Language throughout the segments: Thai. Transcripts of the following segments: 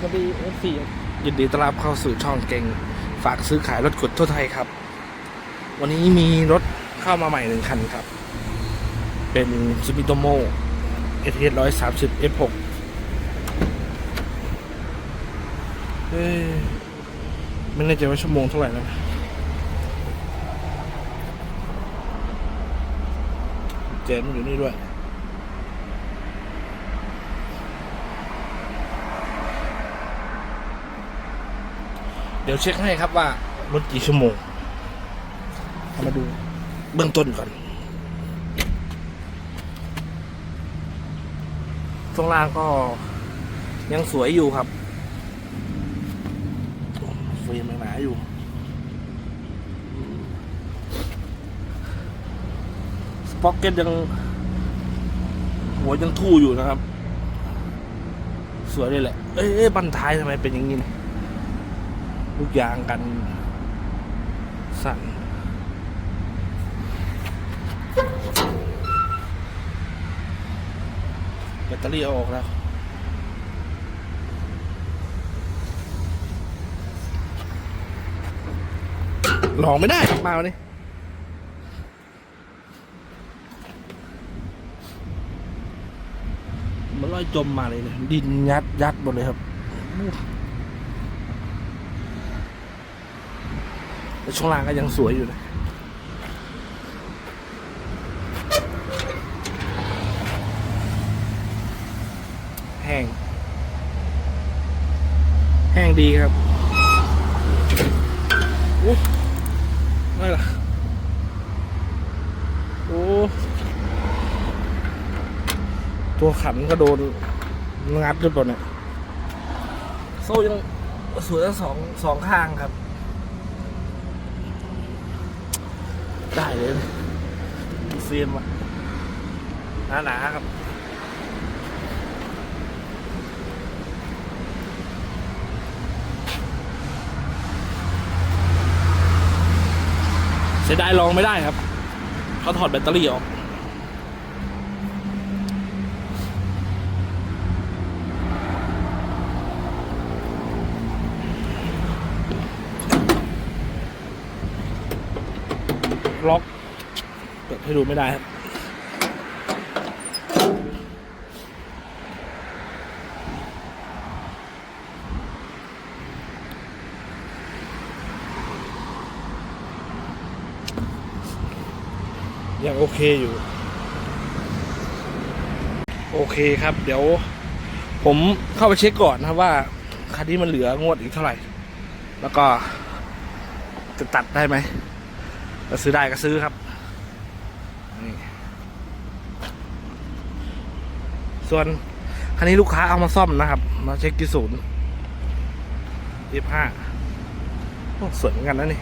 สวัสดีเอฟซียินดีต้อนรับเข้าสู่ช่องเก่งฝากซื้อขายรถกดทั่วไทยครับ วันนี้มีรถเข้ามาใหม่หนึ่งคันครับ เป็นซูมิโตโมเอทีร้อยสามสิบเอ้ยไม่แน่ใจว่าชั่วโมงเท่าไหร่นะเจนมันอยู่นี่ด้วย เดี๋ยวเช็คให้ครับว่ารถกี่ชั่วโมงเอามาดูเบื้องต้นก่อนช่วงล่างก็ยังสวยอยู่ครับเฟรมยังหนาอยู่สป็อกเก็ตยัง หัวยังทู่อยู่นะครับ สวยเลยแหละ เอ้ยบันท้ายทำไมเป็นอย่างนี้เนี่ย ลูกยางกันสั่นแบตเตอรี่ออกแล้วหลองไม่ได้มาวันนี้มันลอยจมมาเลยเนี่ยดินยัดยัดหมดเลยครับ แต่ช่วงล่างก็ยังสวยอยู่นะแห้ง แห้งดีครับโอ้ไม่ล่ะโอ้ตัวขันก็โดนงัดหรือเปล่าเนี่ยโซ่ยังสวยทั้งสองสองข้างครับ ได้เลยเซียมอะหนาๆครับเสียดายลองไม่ได้ครับ เขาถอดแบตเตอรี่ออก ล็อกเปิดให้ดูไม่ได้ครับยังโอเคอยู่ โอเคครับ เดี๋ยว ผมเข้าไปเช็คก่อนนะครับว่าคันนี้มันเหลืองวดอีกเท่าไหร่ แล้วก็จะตัดได้ไหม ถ้าซื้อได้ก็ซื้อครับนี่ส่วนคันนี้ลูกค้าเอามาซ่อมนะครับ มาเช็คที่ศูนย์ยี่ห้าโอ้สวยเหมือนกันนะนี่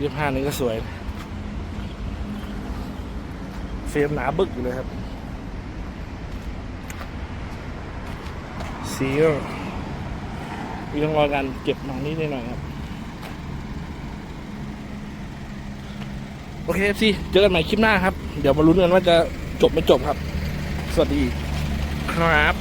ยี่ห้านี้ก็สวย เฟรมหนาบึกอยู่เลยครับ ซีก็มีร่องรอยการเก็บมานิดหน่อยครับ โอเคเอฟซีเจอกันใหม่คลิปหน้าครับ เดี๋ยวมาลุ้นกันว่าจะจบไม่จบครับ สวัสดีครับ